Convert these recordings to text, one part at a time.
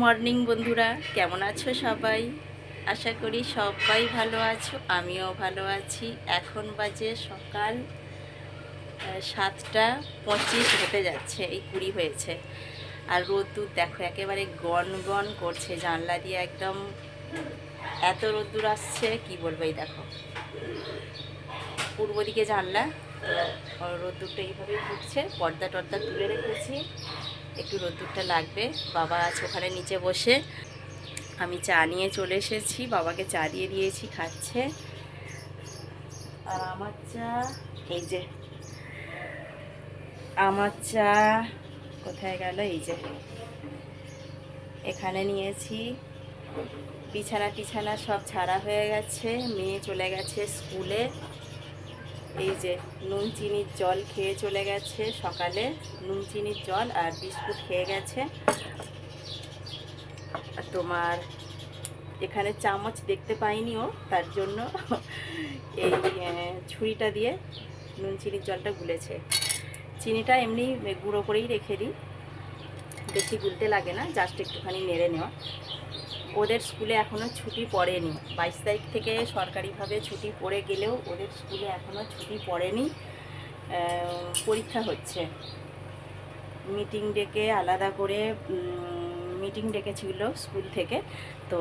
Morning বন্ধুরা, কেমন আছো সবাই? আশা করি সবাই ভালো আছো, আমিও ভালো আছি। এখন বাজে সকাল সাতটা পঁচিশ হতে যাচ্ছে, এই কুড়ি হয়েছে। আর রোদ্দুর দেখো, একেবারে গন গন করছে, জানলা দিয়ে একদম এত রোদ্দুর আসছে, কি বলব এই দেখো। পূর্ব দিকে জানলা রোদ্দুরটা এইভাবেই ঢুকছে পর্দা টর্দা তুলে রেখেছি। একটু রোদ্দুরটা লাগবে। বাবা আছে ওখানে নিচে বসে আমি চা নিয়ে চলে এসেছি। বাবাকে চা দিয়ে দিয়েছি, খাচ্ছে। আর আমার চা, এই যে। আমার চা কোথায় গেল? এই যে। এখানে নিয়েছি। বিছানা টিছানা সব ছাড়া হয়ে গেছে। মেয়ে চলে গেছে স্কুলে। এই যে নুন, চিনির জল খেয়ে চলে গেছে সকালে। নুন, চিনির জল আর বিস্কুট খেয়ে গেছে। আর তোমার এখানে চামচ দেখতে পাইনি ও, তার জন্য এই ছুরিটা দিয়ে নুন, চিনির জলটা গুলেছে। চিনিটা এমনি গুঁড়ো করেই রেখে দিই। বেশি গুলতে লাগে না, জাস্ট একটুখানি নেড়ে নেওয়া। ওদের স্কুলে এখনও ছুটি পড়েনি। বাইশ তারিখ থেকে সরকারিভাবে ছুটি পড়ে গেলেও ওদের স্কুলে এখনও ছুটি পড়েনি। পরীক্ষা হচ্ছে। মিটিং ডেকে আলাদা করে মিটিং ডেকেছিল স্কুল থেকে। তো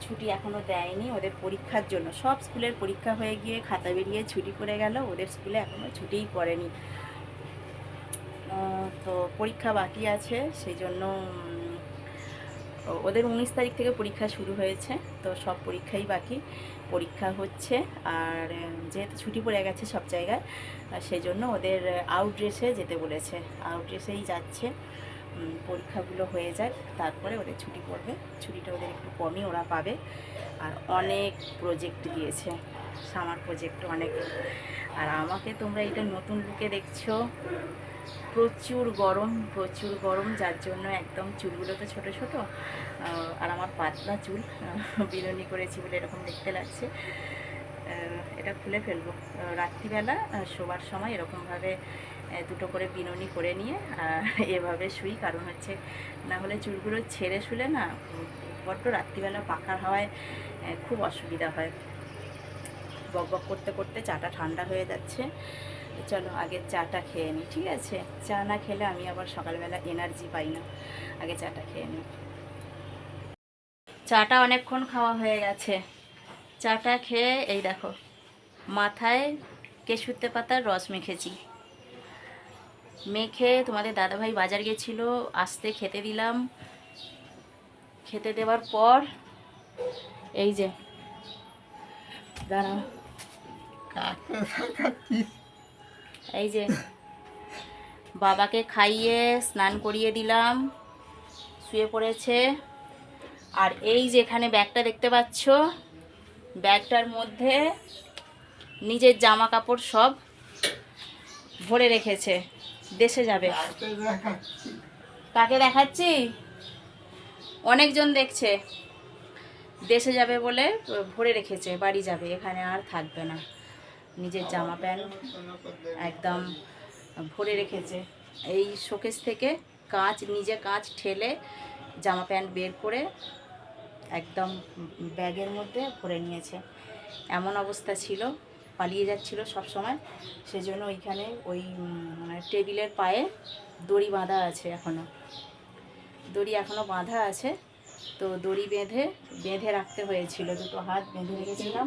ছুটি এখনও দেয়নি ওদের পরীক্ষার জন্য। সব স্কুলের পরীক্ষা হয়ে গিয়ে খাতা বেরিয়ে ছুটি পড়ে গেল, ওদের স্কুলে এখনও ছুটিই পড়েনি। তো পরীক্ষা বাকি আছে, সেই জন্য ওদের উনিশ তারিখ থেকে পরীক্ষা শুরু হয়েছে, তো সব পরীক্ষাই বাকি। পরীক্ষা হচ্ছে আর যেহেতু ছুটি পড়ে গেছে সব জায়গায় সেই জন্য ওদের আউট ড্রেসে যেতে বলেছে। আউট ড্রেসেই যাচ্ছে পরীক্ষাগুলো হয়ে যাক, তারপরে ওদের ছুটি পড়বে। ছুটিটা ওদের একটু কমই ওরা পাবে। আর অনেক প্রজেক্ট দিয়েছে সামার প্রজেক্ট অনেক। আর আমাকে তোমরা এটা নতুন লুকে দেখছ প্রচুর গরম প্রচুর গরম, যার জন্য একদম চুলগুলো তো ছোটো ছোটো। আর আমার পাতলা চুল বিরনি করেছি বলে এরকম দেখতে লাগছে। এটা খুলে ফেলব। রাত্রিবেলা শোবার সময় এরকমভাবে দুটো করে বিনুনি করে নিয়ে এভাবে শুই। কারণ হচ্ছে, না হলে চুলগুলো ছেড়ে শুলে না বড্ড রাত্রিবেলা পাখার হাওয়ায় খুব অসুবিধা হয়। বক বক করতে করতে চাটা ঠান্ডা হয়ে যাচ্ছে। চলো আগে চাটা খেয়ে নিই ঠিক আছে? চা না খেলে আমি আবার সকালবেলা এনার্জি পাই না। আগে চাটা খেয়ে নিই চাটা অনেকক্ষণ খাওয়া হয়ে গেছে। চাটা খেয়ে এই দেখো, মাথায় কেশুতে পাতার রস মেখেছি। মেখে তোমাদের দাদাভাই বাজার গেছিল, আসতে খেতে দিলাম। খেতে দেওয়ার পর এই যে, দাঁড়াও। এই যে, বাবাকে খাইয়ে স্নান করিয়ে দিলাম, শুয়ে পড়েছে। আর এই যে এখানে ব্যাগটা দেখতে পাচ্ছ, ব্যাগটার মধ্যে নিজের জামা কাপড় সব ভরে রেখেছে। দেশে যাবে। কাকে দেখাচ্ছি? অনেকজন দেখছে। দেশে যাবে বলে ভরে রেখেছে, বাড়ি যাবে, এখানে আর থাকবে না। নিজের জামা প্যান্ট একদম ভরে রেখেছে। এই শোকেস থেকে কাঁচ, নিজে কাঁচ ঠেলে জামা প্যান্ট বের করে একদম ব্যাগের মধ্যে ভরে নিয়েছে। এমন অবস্থা ছিল, পালিয়ে যাচ্ছিল সব সময়। সেজন্য ওইখানে ওই মানে টেবিলের পায়ে দড়ি বাঁধা আছে এখনও দড়ি এখনও বাঁধা আছে, তো দড়ি বেঁধে বেঁধে রাখতে হয়েছিল। দুটো হাত বেঁধে রেখেছিলাম।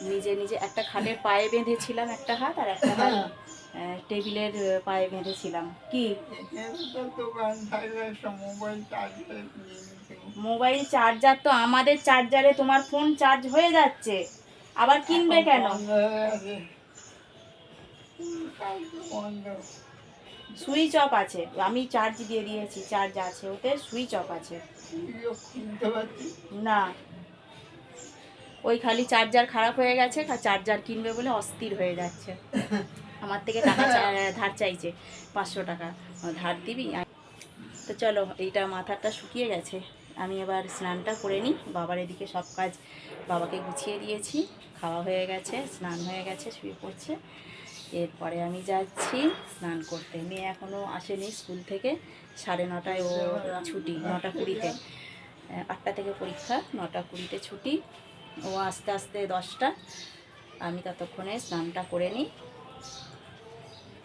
নিজে নিজে একটা খাটের পায়ে বেঁধেছিলাম একটা হাত আর একটা হাত টেবিলের পায়ে বেঁধেছিলাম। কি? মোবাইল চার্জার তো আমাদের চার্জারে তোমার ফোন চার্জ হয়ে যাচ্ছে। আবার কিনবে কেন? সুইচ অফ আছে। আমি চার্জ দিয়ে দিয়েছি চার্জ আছে ওতে সুইচ অফ আছে। না। ওই খালি চার্জার খারাপ হয়ে গেছে চার্জার কিনবে বলে অস্থির হয়ে যাচ্ছে। আমার থেকে টাকা ধার চাইছে পাঁচশো টাকা। ধার দিবি? তো চলো এইটা মাথাটা শুকিয়ে গেছে। আমি এবার স্নানটা করে নিই। বাবার এদিকে সব কাজ বাবাকে গুছিয়ে দিয়েছি। খাওয়া হয়ে গেছে স্নান হয়ে গেছে শুয়ে পড়ছে। এরপরে আমি যাচ্ছি স্নান করতে। মেয়ে এখনও আসেনি স্কুল থেকে। সাড়ে নটায় ও ছুটি নটা কুড়িতে। আটটা থেকে পরীক্ষা নটা কুড়িতে ছুটি। ও আস্তে আস্তে দশটা। আমি ততক্ষণে স্নানটা করে নিই।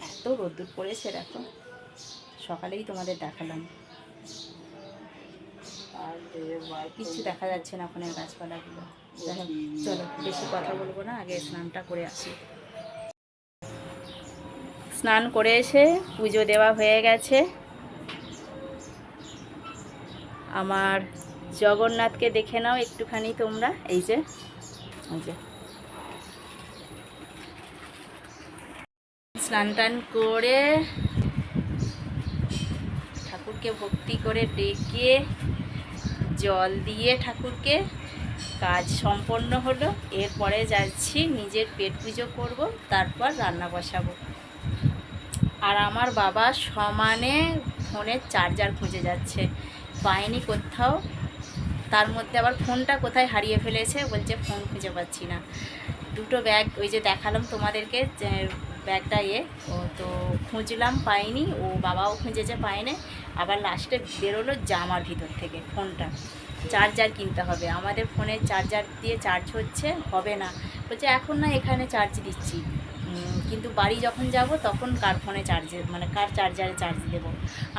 এত রোদ্দুর পড়েছে দেখো। সকালেই তোমাদের দেখালাম। কিচ্ছু দেখা যাচ্ছে না ওখানে গাছপালাগুলো। চলো বেশি কথা বলব না আগে স্নানটা করে আসি। স্নান করে এসে পুজো দেওয়া হয়ে গেছে। আমার জগন্নাথকে দেখে নাও একটুখানি তোমরা, এই যে এই যে। স্নান টান করে ঠাকুরকে ভক্তি করে ডেকে জল দিয়ে ঠাকুরকে কাজ সম্পন্ন হলো। এরপরে যাচ্ছি, নিজের পেট পুজো করব, তারপর রান্না বসাবো। আর আমার বাবা সমানে ফোনের চার্জার খুঁজে যাচ্ছে। পায়নি কোথাও। তার মধ্যে আবার ফোনটা কোথায় হারিয়ে ফেলেছে বলছে ফোন খুঁজে পাচ্ছি না। দুটো ব্যাগ ওই যে দেখালাম তোমাদেরকে ব্যাগটা ইয়ে ও তো খুঁজলাম পাইনি, ও বাবাও খুঁজেছে পায়নি। আবার লাস্টে বেরোলো জামার ভিতর থেকে ফোনটা। চার্জার কিনতে হবে। আমাদের ফোনের চার্জার দিয়ে চার্জ হচ্ছে, হবে না। বলছে এখন না এখানে চার্জ দিচ্ছি। কিন্তু বাড়ি যখন যাব তখন কার ফোনে চার্জে মানে কার চার্জারে চার্জ দেব?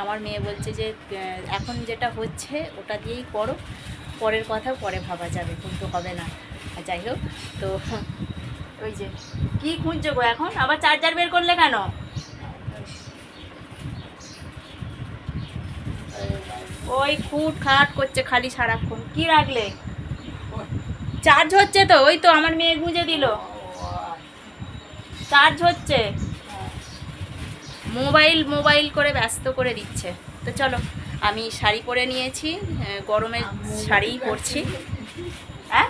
আমার মেয়ে বলছে যে এখন যেটা হচ্ছে ওটা দিয়েই করো। পরের কথা পরে ভাবা যাবে, কিন্তু হবে না। যাই হোক, তো ওই যে, কি খুঁজছো গো এখন? আবার চার্জার বের করলে কেন? ওই খুট খাট করছে খালি সারাক্ষণ। কি রাখলে? চার্জ হচ্ছে তো, ওই তো আমার মেয়ে গুঁজে দিল। চার্জ হচ্ছে। মোবাইল মোবাইল করে ব্যস্ত করে দিচ্ছে। তো চলো। আমি শাড়ি পরে নিয়েছি আহ, গরমের শাড়িই পরছি। হ্যাঁ?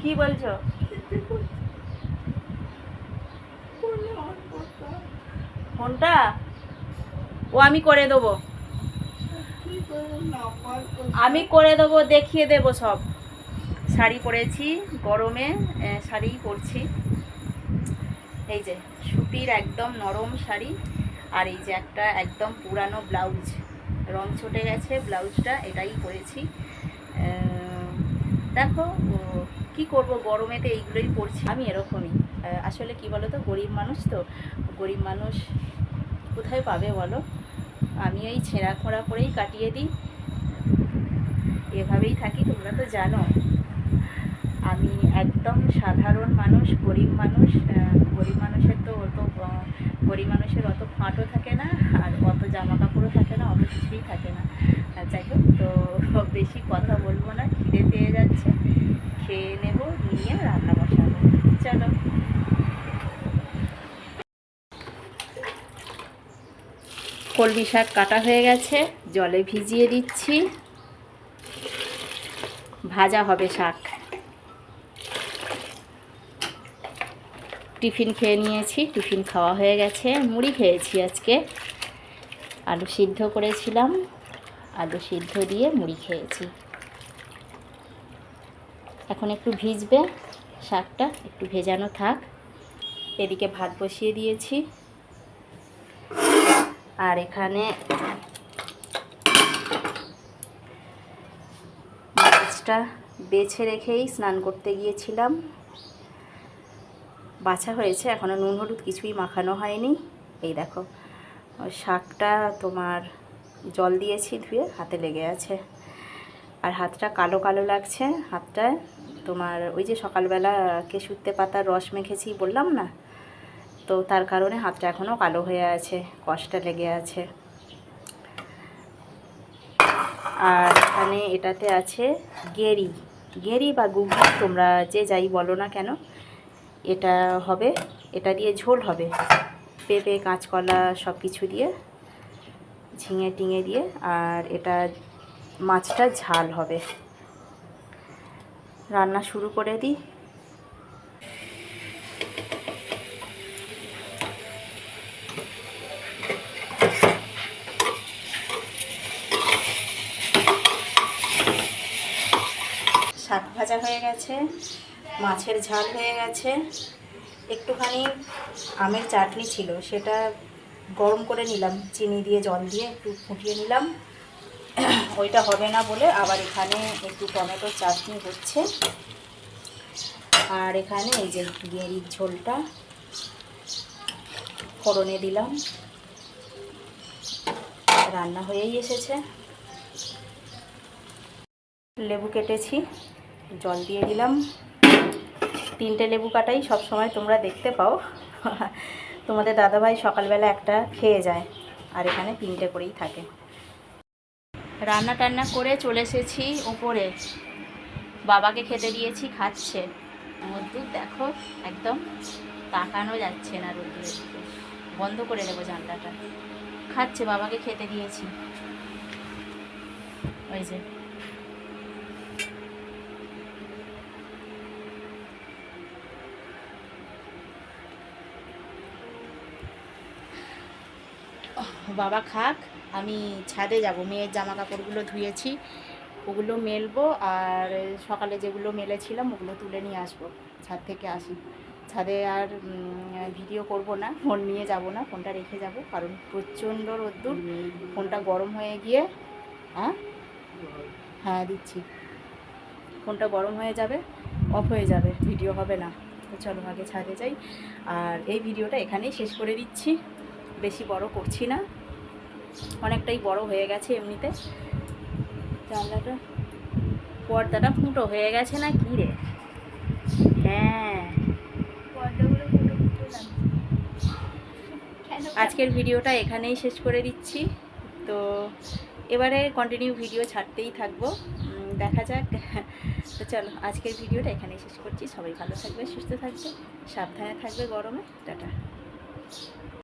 কি বলছো? ফোনটা ও আমি করে দেবো। আমি করে দেবো দেখিয়ে দেবো সব। শাড়ি পরেছি গরমে আহ, শাড়ি পরছি। এই যে, সুতির একদম নরম শাড়ি আর এই যে একটা একদম পুরানো ব্লাউজ। রং ছুটে গেছে, ব্লাউজটা এটাই পরেছি। দেখো কি করব, গরমেতে এইগুলোই পরছি। আমি এরকমই। আসলে কি বলো তো গরিব মানুষ তো। গরিব মানুষ কোথায় পাবে বলো? আমি এই ছেঁড়া খোঁড়া করেই কাটিয়ে দিই। এভাবেই থাকি, তোমরা তো জানো। একদম সাধারণ মানুষ, গরিব মানুষ গরিব মানুষের তো অত গরিব মানুষের অত ফাঁটও থাকে না, আর অত জামা কাপড়ও থাকে না, অত কিছুই থাকে না। যাই হোক, তো বেশি কথা বলব না, খিদে পেয়ে যাচ্ছে। খেয়ে নেব, নিয়ে রান্না বসাবো। চলো। কলমি শাক কাটা হয়ে গেছে, জলে ভিজিয়ে দিচ্ছি। ভাজা হবে শাক। টিফিন খেয়ে নিয়েছি, টিফিন খাওয়া হয়ে গেছে। মুড়ি খেয়েছি আজকে। আলু সিদ্ধ করেছিলাম, আলু সিদ্ধ দিয়ে মুড়ি খেয়েছি। এখন একটু ভিজবে, শাকটা একটু ভেজানো থাক। এদিকে ভাত বসিয়ে দিয়েছি। আর এখানে মাছটা বেছে রেখেই স্নান করতে গিয়েছিলাম। বাছা হয়েছে এখনও নুন হলুদ কিছুই মাখানো হয়নি। এই দেখো শাকটা তোমার জল দিয়েছি ধুয়ে, হাতে লেগে আছে। আর হাতটা কালো কালো লাগছে হাতটায় তোমার ওই যে সকালবেলা কেশুত্তে পাতার রস মেখেছি বললাম না? তো তার কারণে হাতটা এখনও কালো হয়ে আছে কষ্টটা লেগে আছে। আর এখানে এটাতে আছে গেরি গেরি বা গুগলি তোমরা যে যাই বলো না কেন এটা হবে, এটা দিয়ে ঝোল হবে। পেঁপে, কাঁচকলা সব কিছু দিয়ে, ঝিঙে টিঙে দিয়ে, আর এটা মাছটা ঝাল হবে। রান্না শুরু করে দিই। শাক ভাজা হয়ে গেছে। মাছের ঝাল হয়ে গেছে। একটুখানি আমের চাটনি ছিল, সেটা গরম করে নিলাম, চিনি দিয়ে, জল দিয়ে একটু ফুটিয়ে নিলাম। ওইটা হবে না বলে আবার এখানে একটু টমেটোর চাটনি হচ্ছে। আর এখানে এই যে গেঁড়ির ঝোলটা ফোড়নে দিলাম। রান্না হয়েই এসেছে। লেবু কেটেছি, জল দিয়ে দিলাম। তিনটে লেবু কাটাই, সব সময় তোমরা দেখতে পাও। তোমাদের দাদাভাই সকালবেলা একটা খেয়ে যায়, আর এখানে তিনটে করেই থাকে। রান্না টান্না করে চলে এসেছি ওপরে। বাবাকে খেতে দিয়েছি, খাচ্ছে। রোদ্দুর দেখো, একদম তাকানো যাচ্ছে না রোদ্দুরের দিকে বন্ধ করে দেবো জানলাটা। খাচ্ছে, বাবাকে খেতে দিয়েছি। ওই যে। বাবা খাক, আমি ছাদে যাব। মেয়ের জামা কাপড়গুলো ধুয়েছি, ওগুলো মেলবো আর সকালে যেগুলো মেলেছিলাম ওগুলো তুলে নিয়ে আসব, ছাদ থেকে আসি। ছাদে আর ভিডিও করব না, ফোন নিয়ে যাব না, ফোনটা রেখে যাব, কারণ প্রচণ্ড রোদ্দুর, ফোনটা গরম হয়ে গিয়ে হ্যাঁ হ্যাঁ দিচ্ছি। ফোনটা গরম হয়ে যাবে, অফ হয়ে যাবে, ভিডিও হবে না। তো চলো আগে ছাদে যাই। আর এই ভিডিওটা এখানেই শেষ করে দিচ্ছি। বেশি বড় করছি না। অনেকটাই বড় হয়ে গেছে এমনিতে। জানলাটা পর্দাটা ফুটো হয়ে গেছে না কি রে? হ্যাঁ। আজকের ভিডিওটা এখানেই শেষ করে দিচ্ছি। তো এবারে কন্টিনিউ ভিডিও ছাড়তেই থাকব। দেখা যাক। তো চলো আজকের ভিডিওটা এখানেই শেষ করছি। সবাই ভালো থাকবে সুস্থ থাকবে সাবধানে থাকবে গরমে। টাটা।